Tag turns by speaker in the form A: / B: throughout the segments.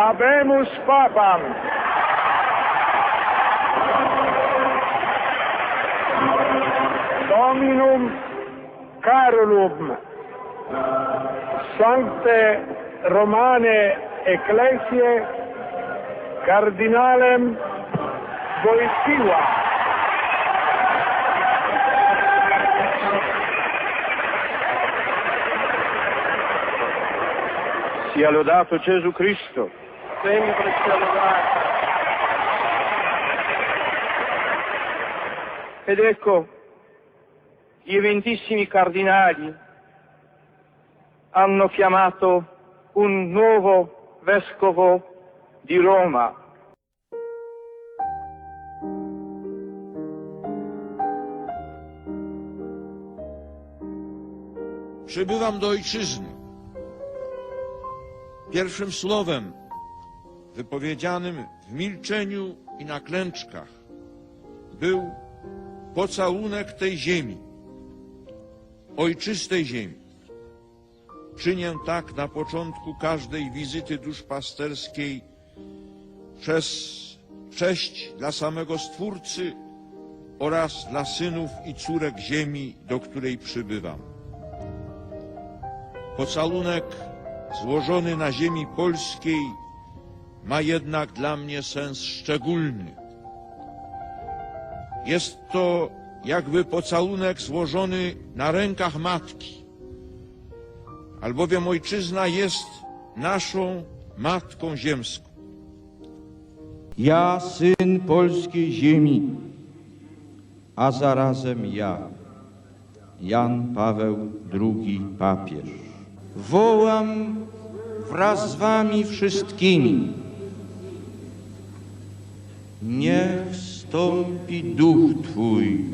A: Habemus Papam. Dominum Carolum. Sancte Romane Ecclesiae Cardinalem Wojtyła. Sia lodato Gesù Cristo. Sempre lodato.
B: Ed ecco, gli eventissimi cardinali hanno chiamato un nuovo vescovo di Roma.
C: Przybywam do ojczyzny. Pierwszym słowem wypowiedzianym w milczeniu i na klęczkach był pocałunek tej ziemi, ojczystej ziemi. Czynię tak na początku każdej wizyty duszpasterskiej przez cześć dla samego Stwórcy oraz dla synów i córek ziemi, do której przybywam. Pocałunek złożony na ziemi polskiej ma jednak dla mnie sens szczególny. Jest to jakby pocałunek złożony na rękach matki, albowiem ojczyzna jest naszą matką ziemską.
D: Ja, syn polskiej ziemi, a zarazem ja, Jan Paweł II papież, wołam wraz z wami wszystkimi. Niech wstąpi duch Twój.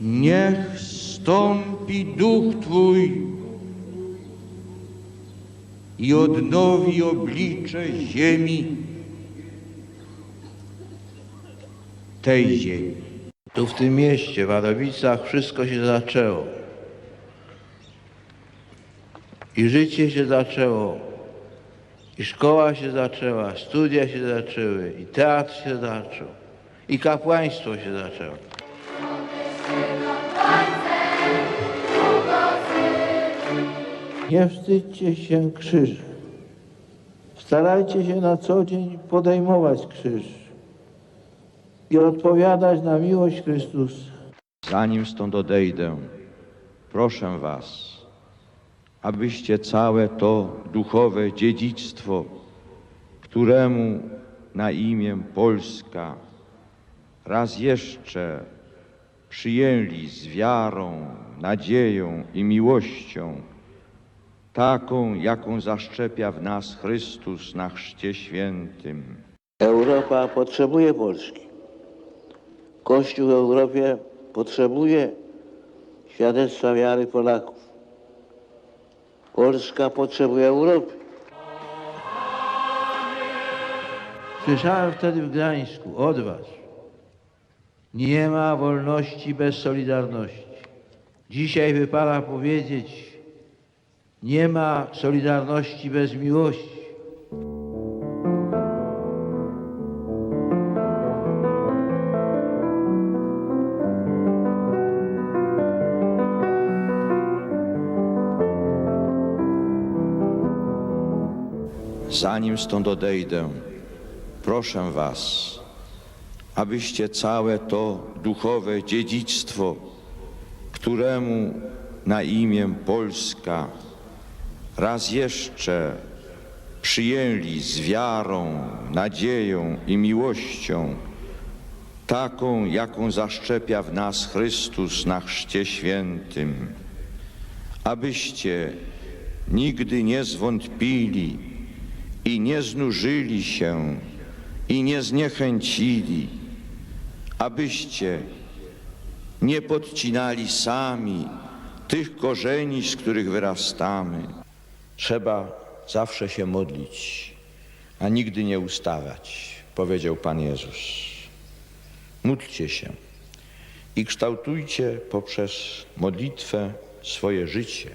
D: Niech wstąpi duch Twój i odnowi oblicze ziemi, tej ziemi. Tu w tym mieście, w Wadowicach, wszystko się zaczęło. I życie się zaczęło, i szkoła się zaczęła, studia się zaczęły, i teatr się zaczął, i kapłaństwo się zaczęło. Nie wstydźcie się krzyża. Starajcie się na co dzień podejmować krzyż i odpowiadać na miłość Chrystusa. Zanim stąd odejdę, proszę Was, abyście całe to duchowe dziedzictwo, któremu na imię Polska raz jeszcze przyjęli z wiarą, nadzieją i miłością, taką, jaką zaszczepia w nas Chrystus na chrzcie świętym.
E: Europa potrzebuje Polski. Kościół w Europie potrzebuje świadectwa wiary Polaków. Polska potrzebuje Europy. Słyszałem wtedy w Gdańsku od Was. Nie ma wolności bez solidarności. Dzisiaj wypada powiedzieć, nie ma solidarności bez miłości.
D: Zanim stąd odejdę, proszę Was, abyście całe to duchowe dziedzictwo, któremu na imię Polska raz jeszcze przyjęli z wiarą, nadzieją i miłością, taką, jaką zaszczepia w nas Chrystus na chrzcie świętym, abyście nigdy nie zwątpili i nie znużyli się i nie zniechęcili, abyście nie podcinali sami tych korzeni, z których wyrastamy. Trzeba zawsze się modlić, a nigdy nie ustawać, powiedział Pan Jezus. Módlcie się i kształtujcie poprzez modlitwę swoje życie.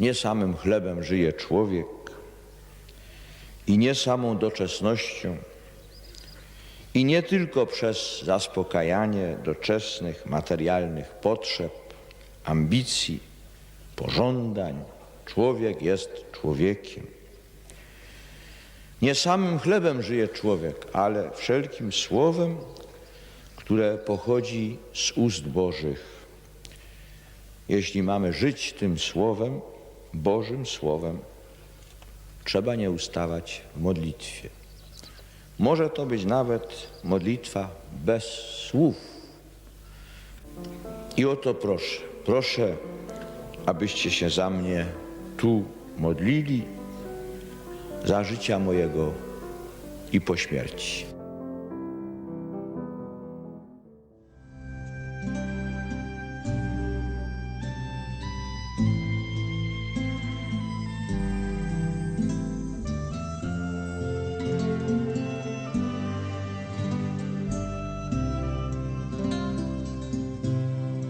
D: Nie samym chlebem żyje człowiek i nie samą doczesnością, i nie tylko przez zaspokajanie doczesnych materialnych potrzeb, ambicji, pożądań. Człowiek jest człowiekiem. Nie samym chlebem żyje człowiek, ale wszelkim słowem, które pochodzi z ust Bożych. Jeśli mamy żyć tym słowem, Bożym słowem, trzeba nie ustawać w modlitwie. Może to być nawet modlitwa bez słów. I o to proszę. Proszę, abyście się za mnie tu modlili, za życia mojego i po śmierci.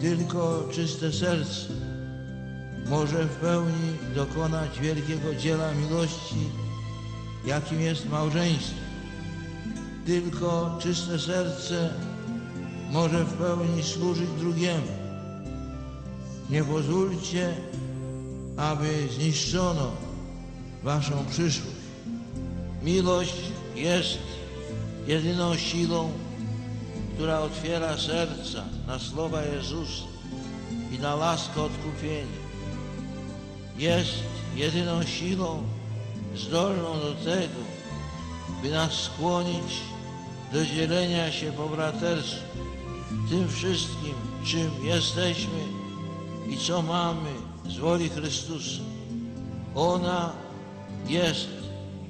E: Tylko czyste serce może w pełni dokonać wielkiego dzieła miłości, jakim jest małżeństwo. Tylko czyste serce może w pełni służyć drugiemu. Nie pozwólcie, aby zniszczono waszą przyszłość. Miłość jest jedyną siłą, która otwiera serca na słowa Jezusa i na laskę odkupienia. Jest jedyną siłą zdolną do tego, by nas skłonić do dzielenia się po braterstwu tym wszystkim, czym jesteśmy i co mamy z woli Chrystusa. Ona jest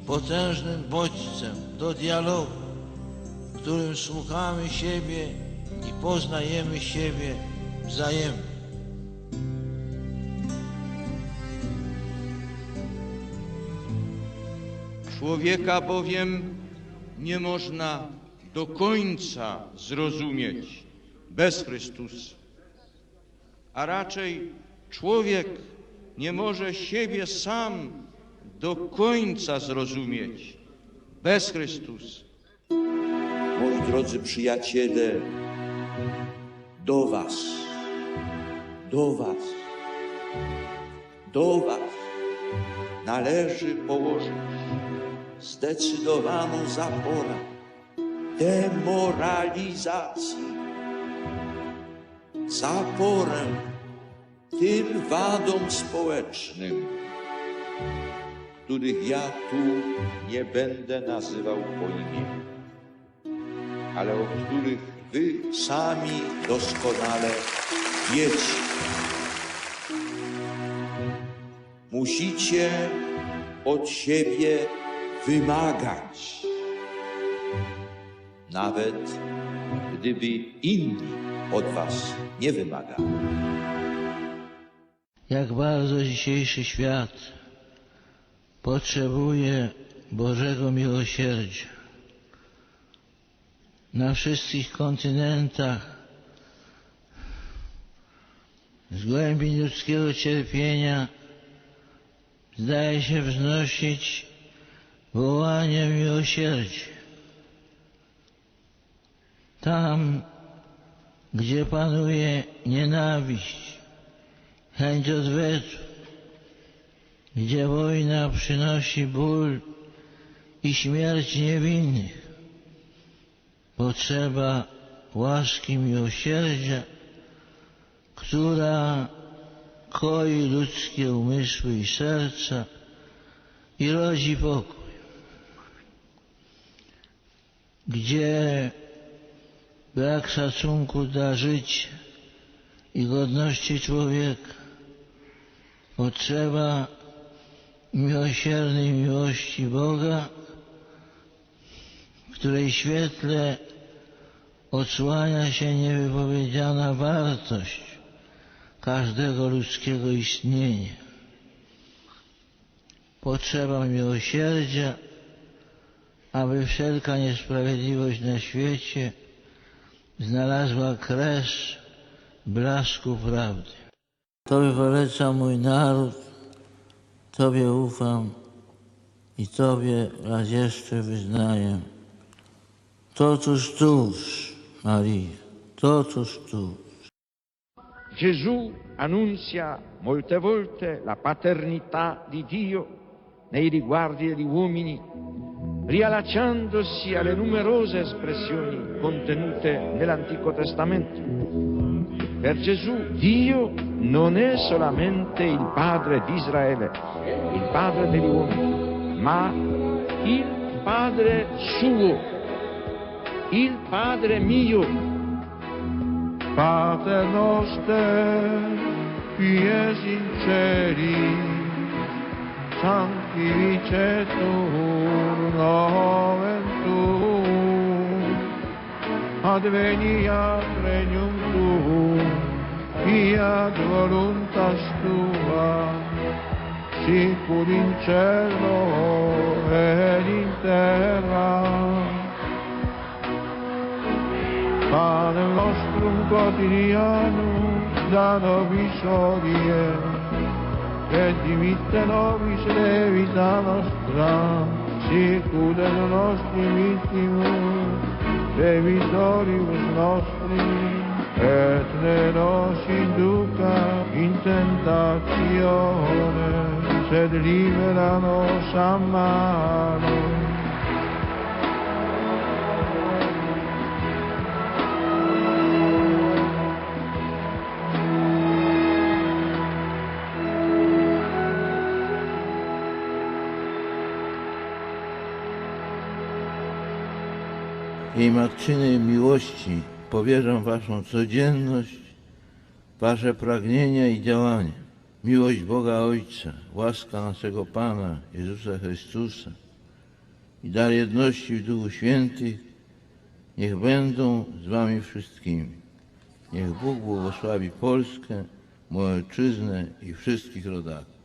E: potężnym bodźcem do dialogu, którym słuchamy siebie i poznajemy siebie wzajemnie.
D: Człowieka bowiem nie można do końca zrozumieć bez Chrystusa, a raczej człowiek nie może siebie sam do końca zrozumieć bez Chrystusa.
F: Moi drodzy przyjaciele, do Was, do Was, do Was należy położyć zdecydowaną zaporę demoralizacji, zaporę tym wadom społecznym, których ja tu nie będę nazywał po imieniu ale o których wy sami doskonale wiecie. Musicie od siebie wymagać, nawet gdyby inni od was nie wymagali.
E: Jak bardzo dzisiejszy świat potrzebuje Bożego miłosierdzia. Na wszystkich kontynentach z głębi ludzkiego cierpienia zdaje się wznosić wołanie miłosierdzia. Tam, gdzie panuje nienawiść, chęć odwetu, gdzie wojna przynosi ból i śmierć niewinnych, potrzeba łaski miłosierdzia, która koi ludzkie umysły i serca i rodzi pokój. Gdzie brak szacunku dla życia i godności człowieka, potrzeba miłosiernej miłości Boga, w której świetle odsłania się niewypowiedziana wartość każdego ludzkiego istnienia. Potrzeba miłosierdzia, aby wszelka niesprawiedliwość na świecie znalazła kres blasku prawdy. Tobie polecam mój naród,
G: Tobie ufam i Tobie raz jeszcze wyznaję. Totuż tuż, Maria, totuż tuż.
D: Gesù annunzia molte volte la paternità di Dio nei riguardi degli uomini, riallacciandosi alle numerose espressioni contenute nell'Antico Testamento. Per Gesù Dio non è solamente il Padre di Israele, il Padre degli uomini, ma il Padre suo, il Padre mio.
E: Pater noster, in celi, sanctificetur nomen tuum, adveniat regnum tuum, fiat voluntas tua, sicur in cielo ed in terra ma nel nostro quotidiano danno visorie che di vite nuove se le vita nostra si cudono nostri vittimi le vittorie nostri e ne nos induca in tentazione se libera nos mano
H: Jej matczynej miłości powierzam Waszą codzienność, Wasze pragnienia i działania. Miłość Boga Ojca, łaska naszego Pana Jezusa Chrystusa i dar jedności w Duchu Świętych niech będą z Wami wszystkimi. Niech Bóg błogosławi Polskę, moją ojczyznę i wszystkich rodaków.